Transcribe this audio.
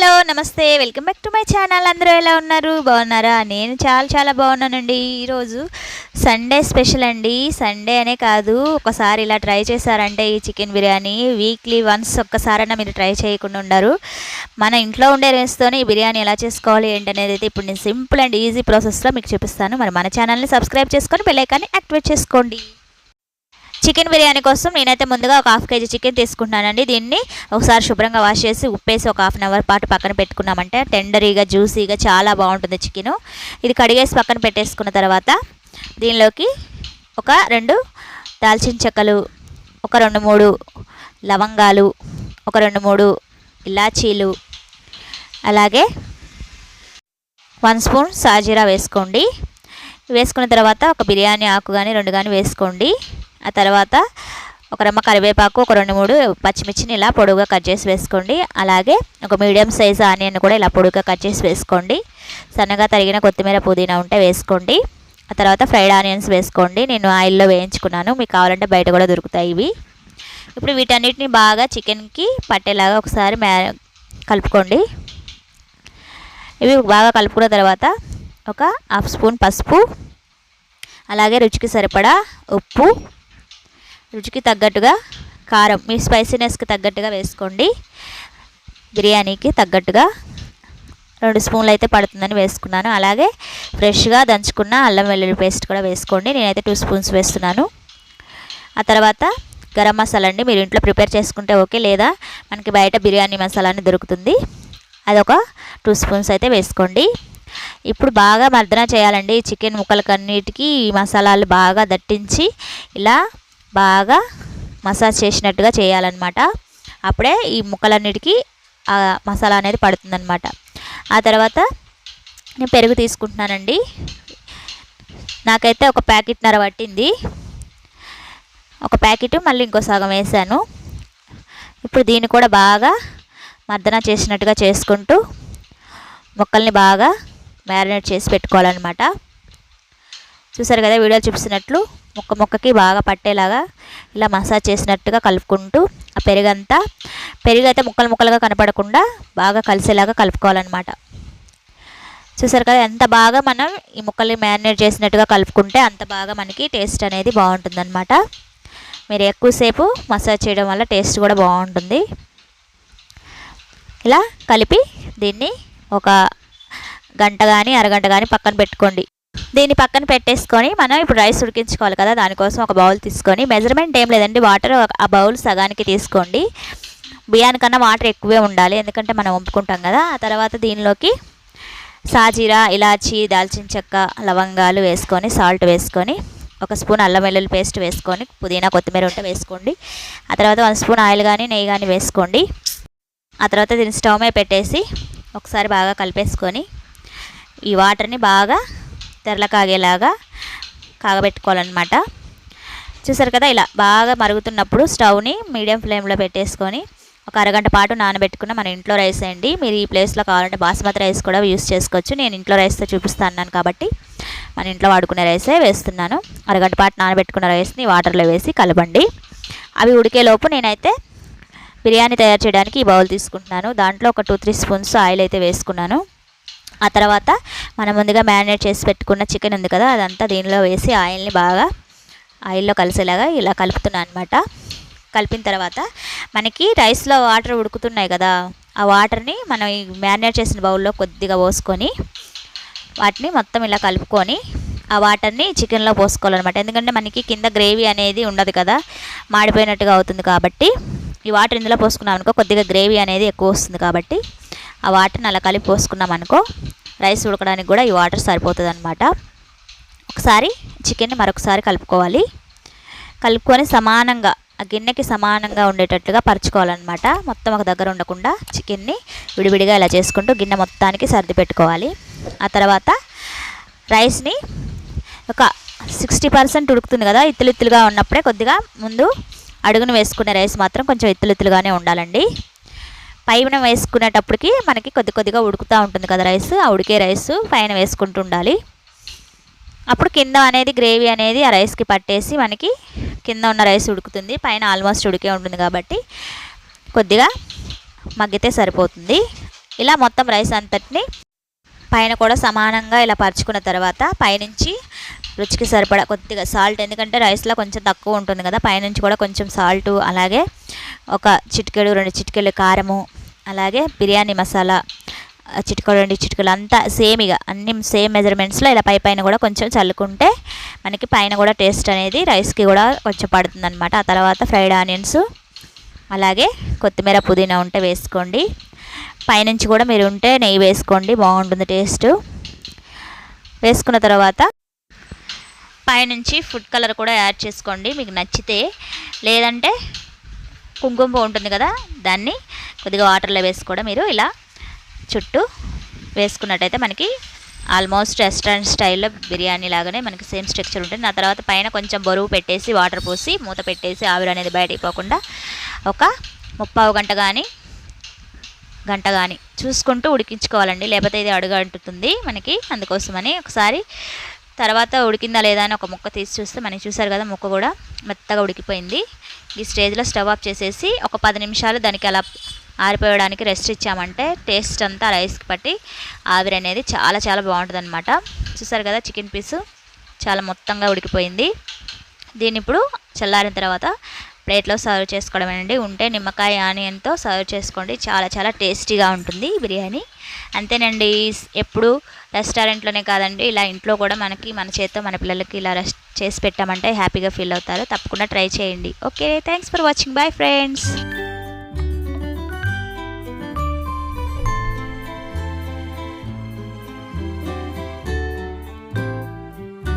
Hello నమస్తే. Welcome back to my channel. అందరూ ఎలా ఉన్నారు? బాగున్నారా? నేను చాలా చాలా బాగున్నానండి. ఈరోజు సండే స్పెషల్ అండి. సండే అనే కాదు ఒకసారి ఇలా ట్రై చేశారంటే ఈ చికెన్ బిర్యానీ. వీక్లీ వన్స్ ఒక్కసారైనా మీరు ట్రై చేయకుండా ఉండరు. మన ఇంట్లో ఉండే రేస్తోనే ఈ బిర్యానీ ఎలా చేసుకోవాలి ఏంటనేది అయితే ఇప్పుడు నేను సింపుల్ అండ్ ఈజీ ప్రాసెస్లో మీకు చూపిస్తాను. మరి మన ఛానల్ని సబ్స్క్రైబ్ చేసుకొని బెల్లైకాన్ని యాక్టివేట్ చేసుకోండి. చికెన్ బిర్యానీ కోసం నేనైతే ముందుగా ఒక హాఫ్ కేజీ చికెన్ తీసుకుంటున్నానండి. దీన్ని ఒకసారి శుభ్రంగా వాష్ చేసి ఉప్పేసి ఒక హాఫ్ అన్ అవర్ పాటు పక్కన పెట్టుకున్నామంటే టెండరీగా జ్యూసీగా చాలా బాగుంటుంది చికెన్. ఇది కడిగేసి పక్కన పెట్టేసుకున్న తర్వాత దీనిలోకి ఒక రెండు దాల్చిన చెక్కలు ఒక రెండు మూడు లవంగాలు ఒక రెండు మూడు ఇలాచీలు అలాగే వన్ స్పూన్ సాజీరా వేసుకోండి. వేసుకున్న తర్వాత ఒక బిర్యానీ ఆకు కానీ రెండు కానీ వేసుకోండి. ఆ తర్వాత ఒక రమ్మ కరివేపాకు ఒక రెండు మూడు పచ్చిమిర్చిని ఇలా పొడుగుగా కట్ చేసి వేసుకోండి. అలాగే ఒక మీడియం సైజ్ ఆనియన్ కూడా ఇలా పొడుగుగా కట్ చేసి వేసుకోండి. సన్నగా తరిగిన కొత్తిమీర పుదీనా ఉంటే వేసుకోండి. ఆ తర్వాత ఫ్రైడ్ ఆనియన్స్ వేసుకోండి. నేను ఆయిల్లో వేయించుకున్నాను. మీకు కావాలంటే బయట కూడా దొరుకుతాయి ఇవి. ఇప్పుడు వీటన్నిటిని బాగా చికెన్కి పట్టేలాగా ఒకసారి మ్యా కలుపుకోండి. ఇవి బాగా కలుపుకున్న తర్వాత ఒక హాఫ్ స్పూన్ పసుపు అలాగే రుచికి సరిపడా ఉప్పు రుచికి తగ్గట్టుగా కారం మీ స్పైసీనెస్కి తగ్గట్టుగా వేసుకోండి. బిర్యానీకి తగ్గట్టుగా రెండు స్పూన్లు అయితే పడుతుందని వేసుకున్నాను. అలాగే ఫ్రెష్గా దంచుకున్న అల్లం వెల్లుల్లి పేస్ట్ కూడా వేసుకోండి. నేనైతే టూ స్పూన్స్ వేస్తున్నాను. ఆ తర్వాత గరం మసాలా అండి. మీరు ఇంట్లో ప్రిపేర్ చేసుకుంటే ఓకే లేదా మనకి బయట బిర్యానీ మసాలా అని దొరుకుతుంది. అదొక టూ స్పూన్స్ అయితే వేసుకోండి. ఇప్పుడు బాగా మర్దన చేయాలండి. చికెన్ ముక్కలకన్నిటికీ ఈ మసాలాలు బాగా దట్టించి ఇలా బాగా మసాజ్ చేసినట్టుగా చేయాలన్నమాట. అప్పుడే ఈ ముక్కలన్నిటికీ ఆ మసాలా అనేది పడుతుందన్నమాట. ఆ తర్వాత నేను పెరుగు తీసుకుంటున్నానండి. నాకైతే ఒక ప్యాకెట్ నర పట్టింది. ఒక ప్యాకెట్ మళ్ళీ ఇంకో సగం వేసాను. ఇప్పుడు దీన్ని కూడా బాగా మర్దన చేసినట్టుగా చేసుకుంటూ ముక్కల్ని బాగా మ్యారినేట్ చేసి పెట్టుకోవాలన్నమాట. చూసారు కదా వీడియో చూపిస్తున్నట్లు? ముక్క ముక్కకి బాగా పట్టేలాగా ఇలా మసాజ్ చేసినట్టుగా కలుపుకుంటూ ఆ పెరుగంతా పెరుగు అయితే ముక్కలు ముక్కలుగా కనపడకుండా బాగా కలిసేలాగా కలుపుకోవాలన్నమాట. చూసారు కదా ఎంత బాగా మనం ఈ ముక్కల్ని మ్యారినేట్ చేసినట్టుగా కలుపుకుంటే అంత బాగా మనకి టేస్ట్ అనేది బాగుంటుందన్నమాట. మీరు ఎక్కువసేపు మసాజ్ చేయడం వల్ల టేస్ట్ కూడా బాగుంటుంది. ఇలా కలిపి దీన్ని ఒక గంట కానీ అరగంట కానీ పక్కన పెట్టుకోండి. దీన్ని పక్కన పెట్టేసుకొని మనం ఇప్పుడు రైస్ ఉడికించుకోవాలి కదా దానికోసం ఒక బౌల్ తీసుకొని. మెజర్మెంట్ ఏం లేదండి వాటర్ ఆ బౌల్ సగానికి తీసుకోండి. బియ్యానికన్నా వాటర్ ఎక్కువే ఉండాలి ఎందుకంటే మనం వంపుకుంటాం కదా. ఆ తర్వాత దీనిలోకి సాజీరా ఇలాచి దాల్చిన చెక్క లవంగాలు వేసుకొని సాల్ట్ వేసుకొని ఒక స్పూన్ అల్లం వెల్లుల్లి పేస్ట్ వేసుకొని పుదీనా కొత్తిమీర ఉంటే వేసుకోండి. ఆ తర్వాత వన్ స్పూన్ ఆయిల్ కానీ నెయ్యి కానీ వేసుకోండి. ఆ తర్వాత దీన్ని స్టవ్ మీద పెట్టేసి ఒకసారి బాగా కలిపేసుకొని ఈ వాటర్ని బాగా తెరల కాగేలాగా కాగబెట్టుకోవాలన్నమాట. చూసారు కదా ఇలా బాగా మరుగుతున్నప్పుడు స్టవ్ని మీడియం ఫ్లేమ్లో పెట్టేసుకొని ఒక అరగంట పాటు నానబెట్టుకున్న మన ఇంట్లో రైస్ అండి. మీరు ఈ ప్లేస్లో కావాలంటే బాస్మతి రైస్ కూడా యూస్ చేసుకోవచ్చు. నేను ఇంట్లో రైస్తో చూపిస్తాను కాబట్టి మన ఇంట్లో వాడుకునే రైసే వేస్తున్నాను. అరగంట పాటు నానబెట్టుకున్న రైస్ని వాటర్లో వేసి కలపండి. అవి ఉడికేలోపు నేనైతే బిర్యానీ తయారు చేయడానికి ఈ బౌల్ తీసుకుంటున్నాను. దాంట్లో ఒక టూ త్రీ స్పూన్స్ ఆయిల్ అయితే వేసుకున్నాను. ఆ తర్వాత మనం ముందుగా మ్యారినేట్ చేసి పెట్టుకున్న చికెన్ ఉంది కదా అదంతా దీనిలో వేసి ఆయిల్ని బాగా ఆయిల్లో కలిసేలాగా ఇలా కలుపుతున్నాను అనమాట కలిపిన తర్వాత మనకి రైస్లో వాటర్ ఉడుకుతున్నాయి కదా ఆ వాటర్ని మనం ఈ మ్యారినేట్ చేసిన బౌల్లో కొద్దిగా పోసుకొని వాటిని మొత్తం ఇలా కలుపుకొని ఆ వాటర్ని చికెన్లో పోసుకోవాలన్నమాట. ఎందుకంటే మనకి కింద గ్రేవీ అనేది ఉండదు కదా మాడిపోయినట్టుగా అవుతుంది కాబట్టి. ఈ వాటర్ ఇందులో పోసుకున్నాం అనుకో కొద్దిగా గ్రేవీ అనేది ఎక్కువ వస్తుంది కాబట్టి ఆ వాటర్ని అలా కలిపి పోసుకున్నాం అనుకో రైస్ ఉడకడానికి కూడా ఈ వాటర్ సరిపోతుంది అనమాట ఒకసారి చికెన్ని మరొకసారి కలుపుకోవాలి. కలుపుకొని సమానంగా ఆ గిన్నెకి సమానంగా ఉండేటట్లుగా పరుచుకోవాలన్నమాట. మొత్తం ఒక దగ్గర ఉండకుండా చికెన్ని విడివిడిగా ఇలా చేసుకుంటూ గిన్నె మొత్తానికి సర్ది పెట్టుకోవాలి. ఆ తర్వాత రైస్ని ఒక సిక్స్టీ పర్సెంట్ ఉడుకుతుంది కదా ఇత్తులు ఇత్తులుగా ఉన్నప్పుడే కొద్దిగా ముందు అడుగును వేసుకునే రైస్ మాత్రం కొంచెం ఇత్తులు ఇత్తులుగానే ఉండాలండి. పైన వేసుకునేటప్పటికి మనకి కొద్ది కొద్దిగా ఉడుకుతూ ఉంటుంది కదా రైస్. ఆ ఉడికే రైస్ పైన వేసుకుంటూ ఉండాలి. అప్పుడు కింద అనేది గ్రేవీ అనేది ఆ రైస్కి పట్టేసి మనకి కింద ఉన్న రైస్ ఉడుకుతుంది. పైన ఆల్మోస్ట్ ఉడికే ఉంటుంది కాబట్టి కొద్దిగా మగ్గితే సరిపోతుంది. ఇలా మొత్తం రైస్ అంతటిని పైన కూడా సమానంగా ఇలా పరుచుకున్న తర్వాత పైనుంచి రుచికి సరిపడా కొద్దిగా సాల్ట్ ఎందుకంటే రైస్లో కొంచెం తక్కువ ఉంటుంది కదా పైనుంచి కూడా కొంచెం సాల్ట్ అలాగే ఒక చిటికెడు రెండు చిటికెళ్ళు కారము అలాగే బిర్యానీ మసాలా చిటికలు రెండు చిటికలు అంతా సేమ్ ఇక అన్ని సేమ్ మెజర్మెంట్స్లో ఇలా పై పైన కూడా కొంచెం చల్లుకుంటే మనకి పైన కూడా టేస్ట్ అనేది రైస్కి కూడా కొంచెం పడుతుంది అనమాట ఆ తర్వాత ఫ్రైడ్ ఆనియన్స్ అలాగే కొత్తిమీర పుదీనా ఉంటే వేసుకోండి. పైనుంచి కూడా మీరు ఉంటే నెయ్యి వేసుకోండి బాగుంటుంది టేస్ట్. వేసుకున్న తర్వాత పైనుంచి ఫుడ్ కలర్ కూడా యాడ్ చేసుకోండి మీకు నచ్చితే. లేదంటే కుంకుమ పువ్వు ఉంటుంది కదా దాన్ని కొద్దిగా వాటర్లో వేసి కూడా మీరు ఇలా చుట్టూ వేసుకున్నట్టయితే మనకి ఆల్మోస్ట్ రెస్టారెంట్ స్టైల్లో బిర్యానీ లాగానే మనకి సేమ్ స్ట్రక్చర్ ఉంటుంది. ఆ తర్వాత పైన కొంచెం బరువు పెట్టేసి వాటర్ పోసి మూత పెట్టేసి ఆవిరి అనేది బయటికి పోకుండా ఒక ముప్పావు గంట కానీ గంట కానీ చూసుకుంటూ ఉడికించుకోవాలండి. లేకపోతే ఇది అడుగు అంటుతుంది మనకి. అందుకోసమని ఒకసారి తర్వాత ఉడికిందా లేదా అని ఒక ముక్క తీసి చూస్తే మనకి చూసారు కదా ముక్క కూడా మెత్తగా ఉడికిపోయింది. ఈ స్టేజ్లో స్టవ్ ఆఫ్ చేసేసి ఒక పది నిమిషాలు దానికి అలా ఆరిపోయడానికి రెస్ట్ ఇచ్చామంటే టేస్ట్ అంతా రైస్కి పట్టి ఆవిరి అనేది చాలా చాలా బాగుంటుంది అనమాట చూసారు కదా చికెన్ పీసు? చాలా మొత్తంగా ఉడికిపోయింది. దీన్ని ఇప్పుడు చల్లారిన తర్వాత ప్లేట్లో సర్వ్ చేసుకోవడమేనండి ఉంటే నిమ్మకాయ ఆనియన్తో సర్వ్ చేసుకోండి. చాలా చాలా టేస్టీగా ఉంటుంది బిర్యానీ. అంతేనండి ఎప్పుడు రెస్టారెంట్లోనే కాదండి. ఇలా ఇంట్లో కూడా మనకి మన చేత్తో మన పిల్లలకి ఇలా రెస్ట్ చేసి పెట్టామంటే హ్యాపీగా ఫీల్ అవుతారు. తప్పకుండా ట్రై చేయండి. Okay thanks for watching bye friends